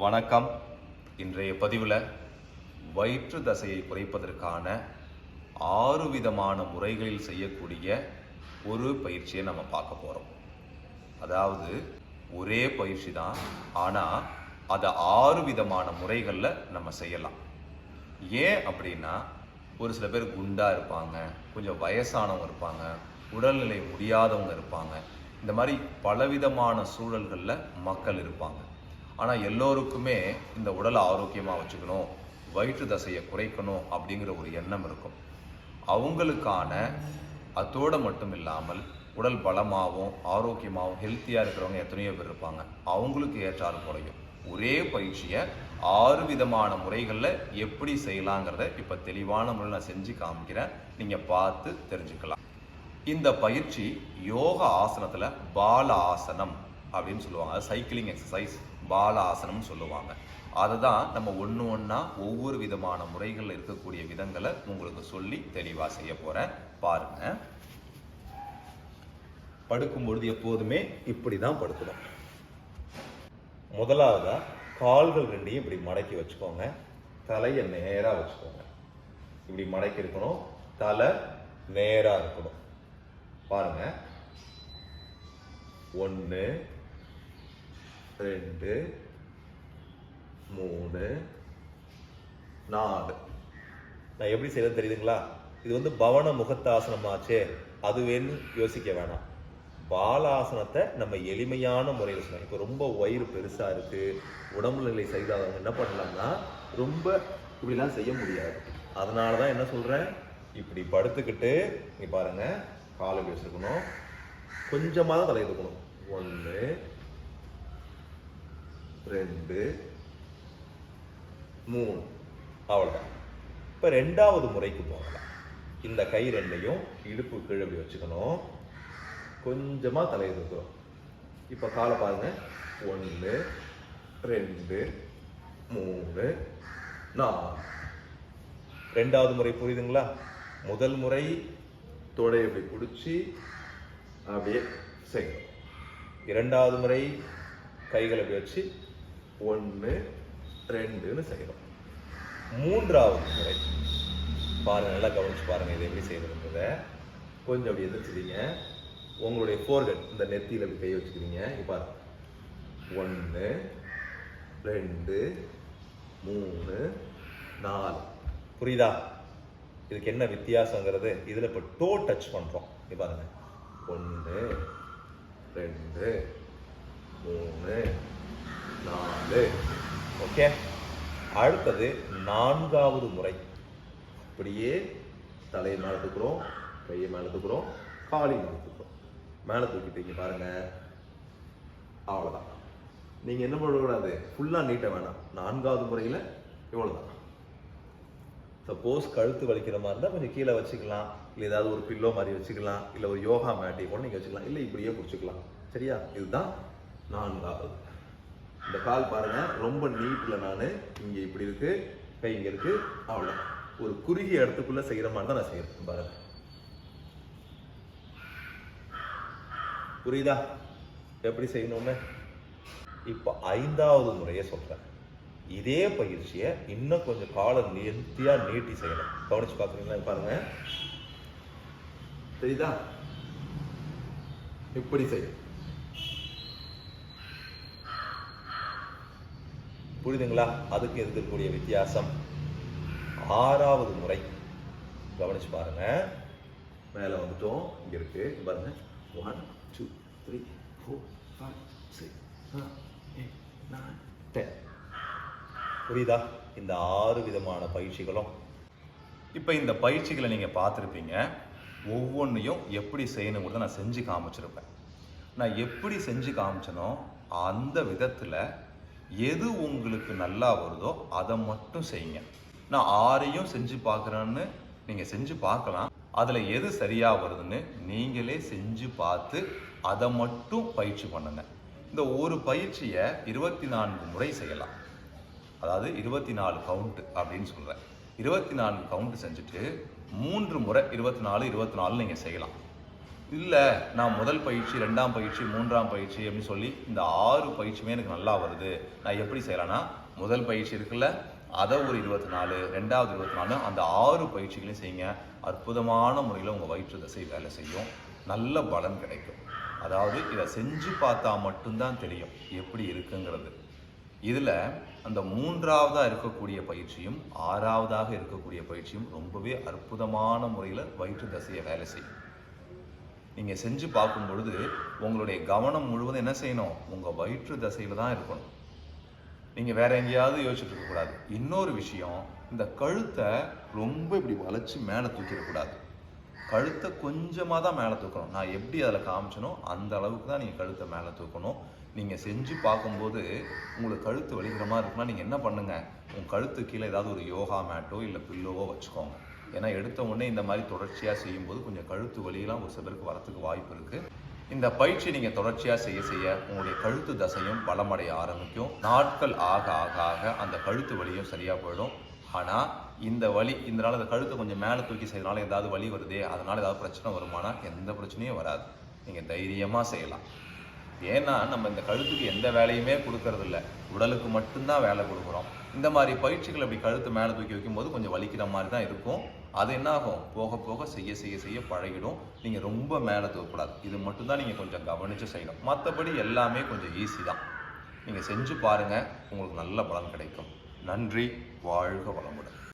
வணக்கம். இன்றைய பதிவில் வயிற்று தசையை குறைப்பதற்கான ஆறு விதமான முறைகளில் செய்யக்கூடிய ஒரு பயிற்சியை நம்ம பார்க்க போகிறோம் அதாவது ஒரே பயிற்சி தான் ஆனால் அதை ஆறு விதமான முறைகளில் நம்ம செய்யலாம். ஏன் அப்படின்னா ஒரு சில பேர் குண்டாக இருப்பாங்க கொஞ்சம் வயசானவங்க இருப்பாங்க உடல்நிலை முடியாதவங்க இருப்பாங்க. இந்த மாதிரி பலவிதமான சூழல்களில் மக்கள் இருப்பாங்க. ஆனால் எல்லோருக்குமே இந்த உடலை ஆரோக்கியமாக வச்சுக்கணும் வயிற்று தசையை குறைக்கணும் அப்படிங்கிற ஒரு எண்ணம் இருக்கும். அவங்களுக்கான அதோடு மட்டும் இல்லாமல் உடல் பலமாகவும் ஆரோக்கியமாகவும் ஹெல்த்தியாக இருக்கிறவங்க எத்தனையோ பேர் இருப்பாங்க. அவங்களுக்கு ஏற்றாறு குறையும். ஒரே பயிற்சியை ஆறு விதமான முறைகளில் எப்படி செய்யலாங்கிறத இப்போ தெளிவான முறையில் நான் செஞ்சு காமிக்கிறேன். நீங்கள் பார்த்து தெரிஞ்சுக்கலாம். இந்த பயிற்சி யோக ஆசனத்தில் பால ஆசனம் அப்படின்னு சொல்லுவாங்க. அது சைக்கிளிங் எக்ஸசைஸ் பாலாசனம்னு சொல்லுவாங்க. அதை தான் நம்ம ஒன்று ஒன்றா ஒவ்வொரு விதமான முறைகளில் இருக்கக்கூடிய விதங்களை உங்களுக்கு சொல்லி தெளிவாக செய்ய போகிறேன் பாருங்க. படுக்கும்பொழுது எப்போதுமே இப்படி தான் படுக்கணும். முதலாவதாக கால்கள் ரெண்டையும் இப்படி மடக்கி வச்சுக்கோங்க. தலையை நேராக வச்சுக்கோங்க. இப்படி மடக்கி இருக்கணும். தலை நேராக இருக்கணும். பாருங்க. ஒன்று ரெண்டு மூணு நாலு. நான் எப்படி செய்யறது தெரியுதுங்களா? இது வந்து பவன முகத்தாசனமாச்சே அதுவேன்னு யோசிக்க வேணாம். பாலாசனத்தை நம்ம எளிமையான முறையில் செய்யலாம். இப்போ ரொம்ப வயிறு பெருசாக இருக்குது உடம்பு நிலை சரியில்லாதவங்க என்ன பண்ணலாம்னா ரொம்ப இப்படிலாம் செய்ய முடியாது. அதனால தான் என்ன சொல்கிறேன் இப்படி படுத்துக்கிட்டு நீ பாருங்கள் காலை வச்சுருக்கணும். கொஞ்சமாக தான் தலை இருக்கணும் ஒன்று ரெண்டு மூணு. அவ்வளோதான் இப்போ ரெண்டாவது முறைக்கு போகலாம். இந்த கை ரெண்டையும் இடுப்பு கீழே அப்படி வச்சுக்கணும். கொஞ்சமாக தலையை தூக்குறோம். இப்போ காலை பாருங்கள் ஒன்று ரெண்டு மூணு நாலு. ரெண்டாவது முறை புரியுதுங்களா? முதல் முறை தொடை இப்படி பிடிச்சி அப்படியே செய்யணும். இரண்டாவது முறை கைகளை அப்படி வச்சு ஒன்று ரெண்டுன்னு செய்யணும் மூன்றாவது முறை. பாருங்க நல்லா கவனிச்சு பாருங்க இதை எப்படி செய்யணுன்றத கொஞ்சம் அப்படி எதிர்த்துறீங்க உங்களுடைய ஃபோர்கட் இந்த நெத்தியில் இப்படி கை வச்சுக்கிறீங்க. இப்போ ஒன்று ரெண்டு மூணு நாலு. புரியுதா? இதுக்கு என்ன வித்தியாசங்கிறது? இதில் இப்போ டோ டச் பண்ணுறோம் இங்க பாருங்க. ஒன்று ரெண்டு மூணு நாலு. ஓகே? அடுத்தது நான்காவது முறை. அப்படியே தலையை மேலே தூக்குறோம் கையை மேலே தூக்குறோம் காலை மேலே தூக்குறோம். மேலே தூக்கிட்டீங்க பாருங்க. அவ்வளோதான் நீங்கள் என்ன பண்ணக்கூடாது? ஃபுல்லாக நீட்ட வேணாம். நான்காவது முறையில் இவ்வளோதான் சப்போஸ் கழுத்து வலிக்கிற மாதிரி இருந்தால் கொஞ்சம் கீழே வச்சுக்கலாம். இல்லை ஏதாவது ஒரு பில்லோ மாதிரி வச்சுக்கலாம். இல்லை ஒரு யோகா மேட்டை கூட நீங்கள் வச்சுக்கலாம். இல்லை இப்படியே பிடிச்சிக்கலாம் சரியா? இதுதான் நான்காவது. கால் பாருங்க. ரொம்ப நீட்டில் நான் இங்கே இப்படி இருக்கு கை இங்கே இருக்கு அவ்வளோ ஒரு குறுகிய இடத்துக்குள்ள செய்கிற மாதிரி தான் நான் செய்யறேன். பாருங்க. புரியுதா? எப்படி செய்யணும்னு? இப்போ ஐந்தாவது முறையை சொல்கிறேன் இதே பயிற்சியை இன்னும் கொஞ்சம் காலம் நேர்த்தியாக நீட்டி செய்யணும். கவனிச்சு பார்க்குறீங்களா? பாருங்க. தெரியுதா? இப்படி செய்யும் புரியுதுங்களா? அதுக்கு இருக்கக்கூடிய வித்தியாசம். ஆறாவது முறை. கவனிச்சு பாருங்க. மேலே வந்துட்டோம். இங்கே இருக்கு. பாருங்க. One two three four five six nine ten புரியுதா? இந்த ஆறு விதமான பயிற்சிகளும். இப்போ இந்த பயிற்சிகளை நீங்கள் பார்த்துருப்பீங்க. ஒவ்வொன்றையும் எப்படி செய்யணுங்கிறத நான் செஞ்சு காமிச்சிருப்பேன். நான் எப்படி செஞ்சு காமிச்சனோ அந்த விதத்தில் எது உங்களுக்கு நல்லா வருதோ அதை மட்டும் செய்யுங்க. நான் ஆறையும் செஞ்சு பார்க்குறேன்னு நீங்கள் செஞ்சு பார்க்கலாம். அதில் எது சரியாக வருதுன்னு நீங்களே செஞ்சு பார்த்து அதை மட்டும் பயிற்சி பண்ணுங்க. இந்த ஒரு பயிற்சியை இருபத்தி நான்கு முறை செய்யலாம். அதாவது இருபத்தி நாலு கவுண்ட் அப்படின்னு சொல்கிறேன் இருபத்தி நான்கு கவுண்ட் செஞ்சுட்டு மூன்று முறை இருபத்தி நாலு இருபத்தி நாலு நீங்கள் செய்யலாம். இல்லை நான் முதல் பயிற்சி ரெண்டாம் பயிற்சி மூன்றாம் பயிற்சி அப்படின்னு சொல்லி இந்த ஆறு பயிற்சியுமே எனக்கு நல்லா வருது. நான் எப்படி செய்கிறேன்னா முதல் பயிற்சி இருக்குல்ல அதை ஒரு இருபத்தி நாலு ரெண்டாவது இருபத்தி நாலு அந்த ஆறு பயிற்சிகளையும் செய்யுங்க. அற்புதமான முறையில் உங்கள் வயிற்று தசை வேலை செய்யும். நல்ல பலன் கிடைக்கும். அதாவது இதை செஞ்சு பார்த்தா மட்டும்தான் தெரியும் எப்படி இருக்குங்கிறது. இதில் அந்த மூன்றாவதாக இருக்கக்கூடிய பயிற்சியும் ஆறாவதாக இருக்கக்கூடிய பயிற்சியும் ரொம்பவே அற்புதமான முறையில் வயிற்று தசையை வேலை செய்யும். நீங்கள் செஞ்சு பார்க்கும் பொழுது உங்களுடைய கவனம் முழுவதும் என்ன செய்யணும்? உங்கள் வயிற்று தசையில் தான் இருக்கணும். நீங்கள் வேற எங்கேயாவது யோசிச்சுட்டு இருக்கக்கூடாது இன்னொரு விஷயம் இந்த கழுத்தை ரொம்ப இப்படி வளைச்சி மேலே தூக்கிடக்கூடாது கழுத்தை கொஞ்சமாக தான் மேலே தூக்கணும். நான் எப்படி அதில் காமிச்சனோ அந்த அளவுக்கு தான் நீங்கள் கழுத்தை மேலே தூக்கணும். நீங்கள் செஞ்சு பார்க்கும்போது உங்களுக்கு கழுத்து வலிக்கிற மாதிரி இருக்குன்னா நீங்கள் என்ன பண்ணுங்கள் உங்கள் கழுத்து கீழே ஏதாவது ஒரு யோகா மேட்டோ இல்லை பில்லோவோ வச்சுக்கோங்க. ஏன்னா எடுத்த உடனே இந்த மாதிரி தொடர்ச்சியாக செய்யும்போது கொஞ்சம் கழுத்து வலியெல்லாம் ஒரு சிலருக்கு வரத்துக்கு வாய்ப்பு இருக்குது இந்த பயிற்சி நீங்கள் தொடர்ச்சியாக செய்ய செய்ய உங்களுடைய கழுத்து தசையும் பலமடைய ஆரம்பிக்கும். நாட்கள் ஆக ஆக ஆக அந்த கழுத்து வலியும் சரியாக போயிடும். ஆனால் இந்த வலி இதனால் அந்த கழுத்தை கொஞ்சம் மேலே தூக்கி செய்யறதுனால ஏதாவது வலி வருதே அதனால் ஏதாவது பிரச்சனை வருமானா எந்த பிரச்சனையும் வராது. நீங்கள் தைரியமாக செய்யலாம். ஏன்னா நம்ம இந்த கழுத்துக்கு எந்த வேலையுமே கொடுக்கறதில்ல. உடலுக்கு மட்டும்தான் வேலை கொடுக்குறோம். இந்த மாதிரி பயிற்சிகள் அப்படி கழுத்து மேலே தூக்கி வைக்கும்போது கொஞ்சம் வலிக்கிற மாதிரி தான் இருக்கும். அது என்ன ஆகும் போக போக செய்ய செய்ய செய்ய பழகிடும். நீங்கள் ரொம்ப மேலே தூக்கக்கூடாது. இது மட்டும்தான் நீங்கள் கொஞ்சம் கவனித்து செய்யணும். மற்றபடி எல்லாமே கொஞ்சம் ஈஸி தான். நீங்கள் செஞ்சு பாருங்கள் உங்களுக்கு நல்ல பலன் கிடைக்கும். நன்றி. வாழ்க வளமுடன்.